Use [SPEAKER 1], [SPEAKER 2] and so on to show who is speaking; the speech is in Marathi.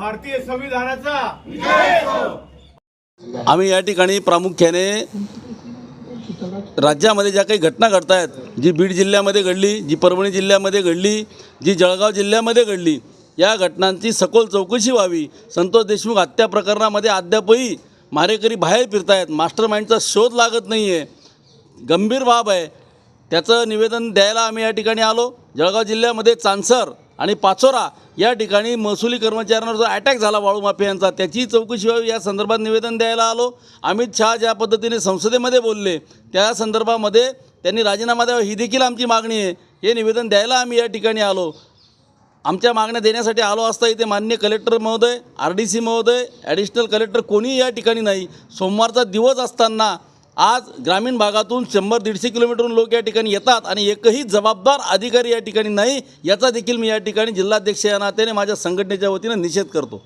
[SPEAKER 1] भारतीय संविधानाचा हो.
[SPEAKER 2] आम्ही या ठिकाणी प्रामुख्याने राज्यामध्ये ज्या काही घटना घडत आहेत जी बीड जिल्ह्यामध्ये घडली जी परभणी जिल्ह्यामध्ये घडली जी जळगाव जिल्ह्यामध्ये घडली या घटनांची सखोल चौकशी व्हावी. संतोष देशमुख हत्या प्रकरणामध्ये अद्यापही मारेकरी बाहेर फिरतायत मास्टर माइंडचा शोध लागत नाही आहे गंभीर बाब आहे. त्याचं निवेदन द्यायला आम्ही या ठिकाणी आलो. जळगाव जिल्ह्यामध्ये चांसर आणि पाचोरा या ठिकाणी महसुली कर्मचाऱ्यांवर जो अटॅक झाला वाळू माफियांचा त्याची चौकशी व्हावी. या संदर्भात निवेदन द्यायला आलो. अमित शहा ज्या पद्धतीने संसदेमध्ये बोलले त्या संदर्भामध्ये त्यांनी राजीनामा द्यावा. ही देखील आमची मागणी आहे. हे निवेदन द्यायला आम्ही या ठिकाणी आलो. आमच्या मागण्या देण्यासाठी आलो असता इथे मान्य कलेक्टर महोदय आर डी सी महोदय ॲडिशनल कलेक्टर कोणीही या ठिकाणी नाही. सोमवारचा दिवस असताना आज ग्रामीण भागातून शंभर दीडशे किलोमीटरहून लोक या ठिकाणी येतात आणि एकही जबाबदार अधिकारी या ठिकाणी नाही याचा देखील मी या ठिकाणी जिल्हाध्यक्ष या नात्याने माझ्या संघटनेच्या वतीनं निषेध करतो.